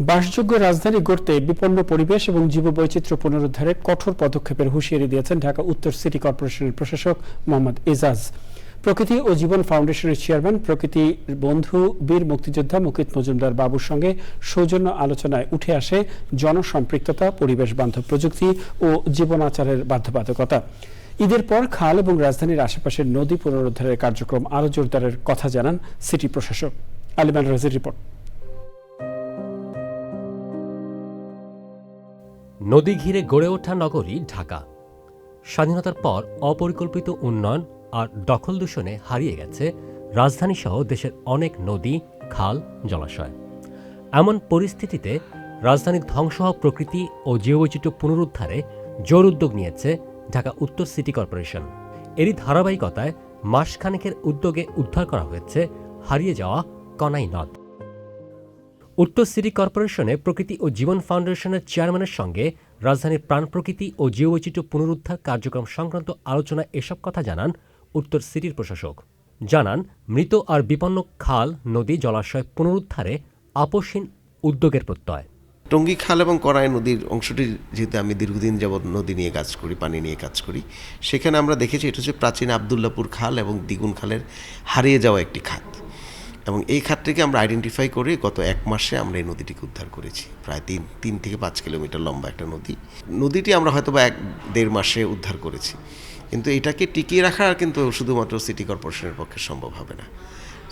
বাসযোগ্য রাজধানী গড়তে বিপন্ন পরিবেশ এবং জীববৈচিত্র্য পুনরুদ্ধারে কঠোর পদক্ষেপের হুঁশিয়ারি দিয়েছেন ঢাকা উত্তর সিটি কর্পোরেশনের প্রশাসক মোহাম্মদ এজাজ। প্রকৃতি ও জীবন ফাউন্ডেশনের চেয়ারম্যান, প্রকৃতি বন্ধু, বীর মুক্তিযোদ্ধা মুকিত মজুমদার বাবুর সঙ্গে সৌজন্য আলোচনায় উঠে আসে জনসম্পৃক্ততা, পরিবেশ বান্ধব প্রযুক্তি ও জীবনাচারের বাধ্যবাধকতা। ঈদের পর খাল এবং রাজধানীর আশেপাশের নদী পুনরুদ্ধারের কার্যক্রম আরও জোরদারের কথা জানান সিটি প্রশাসক। আলিমান রাজির রিপোর্ট। নদী ঘিরে গড়ে ওঠা নগরী ঢাকা। স্বাধীনতার পর অপরিকল্পিত উন্নয়ন আর দখল দূষণে হারিয়ে গেছে রাজধানী সহ দেশের অনেক নদী, খাল, জলাশয়। এমন পরিস্থিতিতে রাজধানীর ধ্বংস হওয়া প্রকৃতি ও জীববৈচিত্র্য পুনরুদ্ধারে জোর উদ্যোগ নিয়েছে ঢাকা উত্তর সিটি কর্পোরেশন। এরই ধারাবাহিকতায় মাসখানেকের উদ্যোগে উদ্ধার করা হয়েছে হারিয়ে যাওয়া কনাই নদ। উত্তর সিটি কর্পোরেশনে প্রকৃতি ও জীবন ফাউন্ডেশনের চেয়ারম্যানের সঙ্গে রাজধানীর প্রাণ প্রকৃতি ও জীববৈচিত্র্য পুনরুদ্ধার কার্যক্রম সংক্রান্ত আলোচনায় এসব কথা জানান উত্তর সিটির প্রশাসক। জানান, মৃত আর বিপন্ন খাল, নদী জলাশয় পুনরুদ্ধারে আপোষহীন উদ্যোগের প্রত্যয়। টঙ্গী খাল এবং করাই নদীর অংশটি যেহেতু আমি দীর্ঘদিন যাবৎ নদী নিয়ে কাজ করি, পানি নিয়ে কাজ করি, সেখানে আমরা দেখেছি এটা হচ্ছে প্রাচীন আবদুল্লাপুর খাল এবং দ্বিগুণ খালের হারিয়ে যাওয়া একটি খাত। এবং এই খাতটিকে আমরা আইডেন্টিফাই করে গত এক মাসে আমরা এই নদীটিকে উদ্ধার করেছি। প্রায় তিন তিন থেকে পাঁচ কিলোমিটার লম্বা একটা নদী। নদীটি আমরা হয়তো বা এক দেড় মাসে উদ্ধার করেছি। কিন্তু এটাকে টিকিয়ে রাখা আর কিন্তু শুধুমাত্র সিটি কর্পোরেশনের পক্ষে সম্ভব হবে না।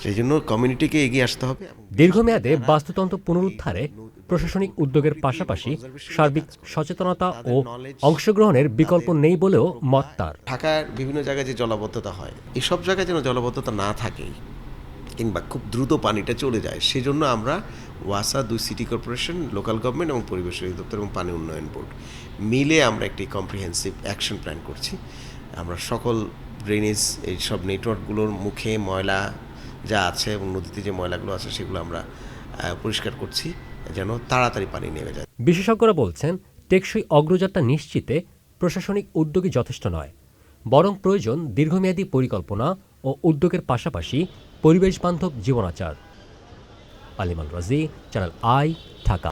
সেই জন্য কমিউনিটিকে এগিয়ে আসতে হবে দীর্ঘমেয়াদে বাস্তুতন্ত্র পুনরুদ্ধারে প্রশাসনিক উদ্যোগের পাশাপাশি সার্বিক সচেতনতা ও অংশগ্রহণের বিকল্প নেই বলেও মত তার। ঢাকার বিভিন্ন জায়গায় যে জলাবদ্ধতা হয় এসব জায়গায় যেন জলাবদ্ধতা না থাকে কিংবা খুব দ্রুত পানিটা চলে যায়। সেজন্য আমরা ওয়াসা দুই সিটি কর্পোরেশন, লোকাল গভর্নমেন্ট এবং পরিবেশ অধিদপ্তর এবং পানি উন্নয়ন বোর্ড মিলে আমরা একটি কম্প্রিহেন্সিভ অ্যাকশন প্ল্যান করছি। আমরা সকল ড্রেনেজ এই সব নেটওয়ার্কগুলোর মুখে ময়লা যা আছে এবং নদীতে যে ময়লাগুলো আছে সেগুলো আমরা পরিষ্কার করছি যেন তাড়াতাড়ি পানি নেমে যায়। বিশেষজ্ঞরা বলছেন, টেকসই অগ্রযাত্রা নিশ্চিতে প্রশাসনিক উদ্যোগই যথেষ্ট নয়, বরং প্রয়োজন দীর্ঘমেয়াদী পরিকল্পনা ও উদ্যোগের পাশাপাশি পরিবেশ বান্ধব জীবনাচার। আলিমাল রাজি চ্যানেল আই ঢাকা